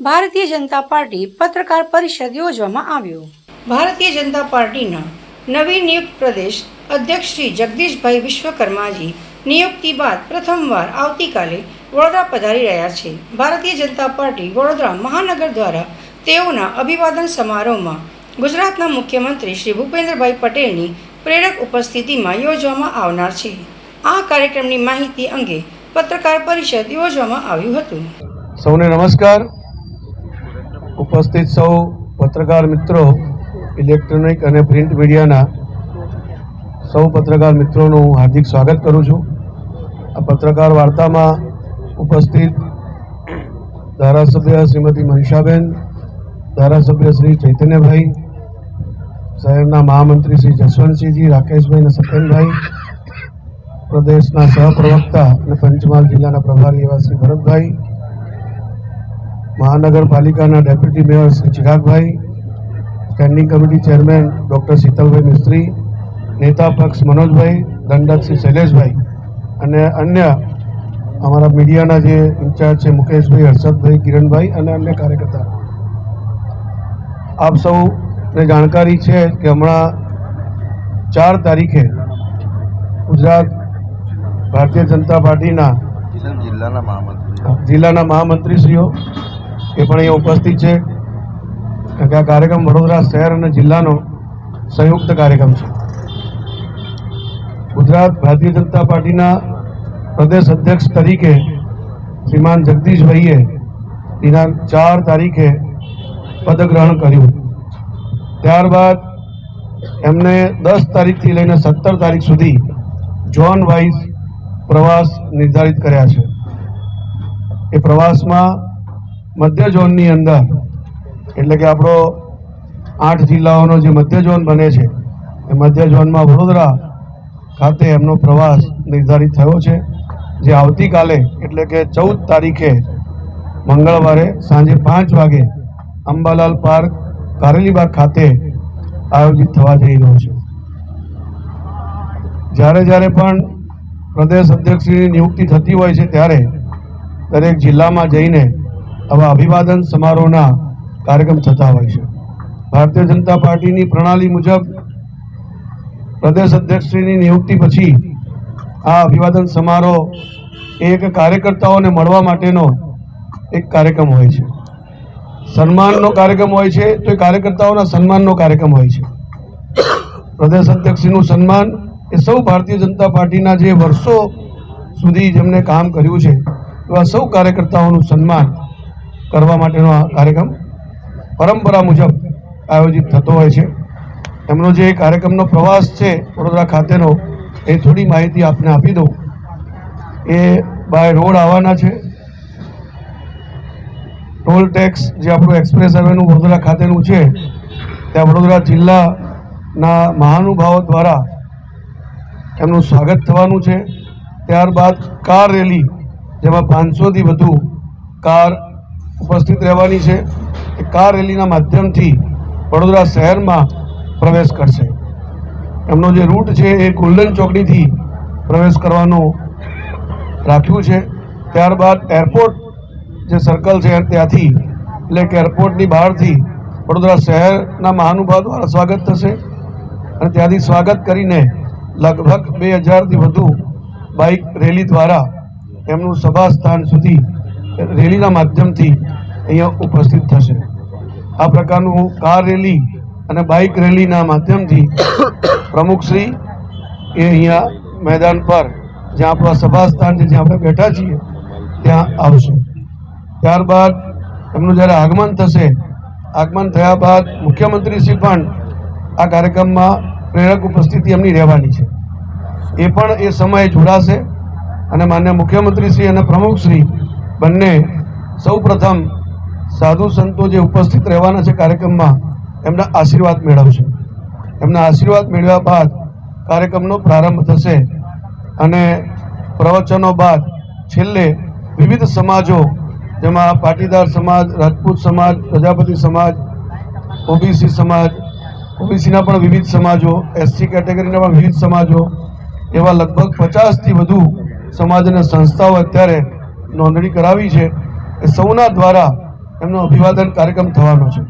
Bharatiya Janata party પત્રકાર પરિષદ યોજવામાં આવ્યો. ભારતીય જનતા પાર્ટીના નવી નિયુક્ત પ્રદેશ અધ્યક્ષ શ્રી જગદીશભાઈ વિશ્વકર્માજી નિયુક્તિ બાદ પ્રથમવાર આવતીકાલે વડોદરા પધારી રહ્યા છે. ભારતીય જનતા પાર્ટી વડોદરા મહાનગર દ્વારા તેઓના અભિવાદન સમારોહમાં ગુજરાતના મુખ્યમંત્રી શ્રી ભૂપેન્દ્રભાઈ પટેલની પ્રેરક ઉપસ્થિતિમાં યોજવામાં આવનાર છે. આ કાર્યક્રમની માહિતી અંગે પત્રકાર પરિષદ યોજવામાં આવ્યું હતું. સૌને નમસ્કાર. ઉપસ્થિત સૌ પત્રકાર મિત્રો, ઇલેક્ટ્રોનિક અને પ્રિન્ટ મીડિયાના સૌ પત્રકાર મિત્રોનું હાર્દિક સ્વાગત કરું છું. આ પત્રકાર વાર્તામાં ઉપસ્થિત ધારાસભ્ય શ્રીમતી મનીષાબેન, ધારાસભ્ય શ્રી ચૈતન્યભાઈ, શહેરના મહામંત્રી શ્રી જસવંતસિંહજી, રાકેશભાઈ અને સત્યનભાઈ, પ્રદેશના સહપ્રવક્તા અને પંચમહાલ જિલ્લાના પ્રભારી એવા શ્રી ભરતભાઈ મહાનગરપાલિકાના deputy mayor Shri Chiragbhai standing committee chairman doctor Shitalbhai Mistry નેતા પક્ષ મનોજભાઈ દંડક શ્રી શૈલેષભાઈ અને અન્ય અમારા મીડિયાના જે ઇન્ચાર્જ છે મુકેશભાઈ હર્ષદભાઈ કિરણભાઈ અને અન્ય કાર્યકર્તા. આપ સૌને જાણકારી છે કે હમણાં ચાર તારીખે ગુજરાત ભારતીય જનતા પાર્ટીના જિલ્લાના મહામંત્રી જિલ્લાના મહામંત્રીશ્રીઓ એ પણ અહીંયા ઉપસ્થિત છે. કારણ કે આ કાર્યક્રમ વડોદરા શહેર અને જિલ્લાનો સંયુક્ત કાર્યક્રમ છે. ગુજરાત ભારતીય જનતા પાર્ટીના પ્રદેશ અધ્યક્ષ તરીકે શ્રીમાન જગદીશભાઈએ દિનાંક ચાર તારીખે પદગ્રહણ કર્યું. ત્યારબાદ એમને દસ તારીખથી લઈને સત્તર તારીખ સુધી ઝોન વાઇઝ પ્રવાસ નિર્ધારિત કર્યા છે. એ પ્રવાસમાં મધ્ય ઝોનની અંદર, એટલે કે આપણો આઠ જિલ્લાઓનો જે મધ્ય ઝોન બને છે, એ મધ્ય ઝોનમાં વડોદરા ખાતે એમનો પ્રવાસ નિર્ધારિત થયો છે, જે આવતીકાલે, એટલે કે ચૌદ તારીખે મંગળવારે સાંજે પાંચ વાગે અંબાલાલ પાર્ક કારેલીબાગ ખાતે આયોજિત થવા જઈ રહ્યો છે. જ્યારે જ્યારે પણ પ્રદેશ અધ્યક્ષની નિયુક્તિ થતી હોય છે, ત્યારે દરેક જિલ્લામાં જઈને આવા અભિવાદન સમારોહના કાર્યક્રમ થતા હોય છે. ભારતીય જનતા પાર્ટીની પ્રણાલી મુજબ પ્રદેશ અધ્યક્ષશ્રીની નિયુક્તિ પછી આ અભિવાદન સમારોહ એક કાર્યકર્તાઓને મળવા માટેનો એક કાર્યક્રમ હોય છે. સન્માનનો કાર્યક્રમ હોય છે તો એ કાર્યકર્તાઓના સન્માનનો કાર્યક્રમ હોય છે. પ્રદેશ અધ્યક્ષશ્રીનું સન્માન એ સૌ ભારતીય જનતા પાર્ટીના જે વર્ષો સુધી જેમને કામ કર્યું છે, એવા સૌ કાર્યકર્તાઓનું સન્માન કરવા માટેનો આ કાર્યક્રમ પરંપરા મુજબ આયોજિત થતો હોય છે. એમનો જે કાર્યક્રમનો પ્રવાસ છે વડોદરા ખાતેનો, એ થોડી માહિતી આપને આપી દઉં. એ બાય રોડ આવવાના છે. ટોલ ટેક્સ જે આપણું એક્સપ્રેસ હાઈવેનું વડોદરા ખાતેનું છે, ત્યાં વડોદરા જિલ્લાના મહાનુભાવો દ્વારા એમનું સ્વાગત થવાનું છે. ત્યારબાદ કાર રેલી, જેમાં પાંચસોથી વધુ કાર ઉપસ્થિત રહેવાની છે એ કાર રેલીના માધ્યમથી વડોદરા શહેરમાં પ્રવેશ કરશે. એમનો જે રૂટ છે એ ગોલ્ડન ચોકડીથી પ્રવેશ કરવાનો રાખ્યું છે. ત્યારબાદ એરપોર્ટ જે સર્કલ છે ત્યાંથી, એટલે કે એરપોર્ટની બહારથી વડોદરા શહેરના મહાનુભાવ દ્વારા સ્વાગત થશે. અને ત્યાંથી સ્વાગત કરીને લગભગ બે હજારથી વધુ બાઇક રેલી દ્વારા એમનું સભા સ્થાન સુધી રેલીના માધ્યમથી અહીંયા ઉપસ્થિત થશે. આ પ્રકારનું કાર રેલી અને બાઇક રેલીના માધ્યમથી પ્રમુખશ્રી એ અહીંયા મેદાન પર જ્યાં આપણા સભા સ્થાન છે, જ્યાં આપણે બેઠા છીએ, ત્યાં આવશે. ત્યારબાદ એમનું જ્યારે આગમન થશે, આગમન થયા બાદ મુખ્યમંત્રીશ્રી પણ આ કાર્યક્રમમાં પ્રેરક ઉપસ્થિતિ એમની રહેવાની છે. એ પણ એ સમયે જોડાશે અને માન્ય મુખ્યમંત્રીશ્રી અને પ્રમુખશ્રી બંને સૌ પ્રથમ સાધુ સંતો જે ઉપસ્થિત રહેવાના છે કાર્યક્રમમાં, એમના આશીર્વાદ મેળવશે. એમના આશીર્વાદ મેળવ્યા બાદ કાર્યક્રમનો પ્રારંભ થશે અને પ્રવચનો બાદ છેલ્લે વિવિધ સમાજો, જેમાં પાટીદાર સમાજ, રાજપૂત સમાજ, પ્રજાપતિ સમાજ, ઓબીસી સમાજ, ઓબીસીના પણ વિવિધ સમાજો, એસસી કેટેગરીના પણ વિવિધ સમાજો, એવા લગભગ પચાસથી વધુ સમાજ અને સંસ્થાઓ અત્યારે નોંધણી કરાવી છે સૌના દ્વારા એમનો અભિવાદન કાર્યક્રમ થવાનો છે.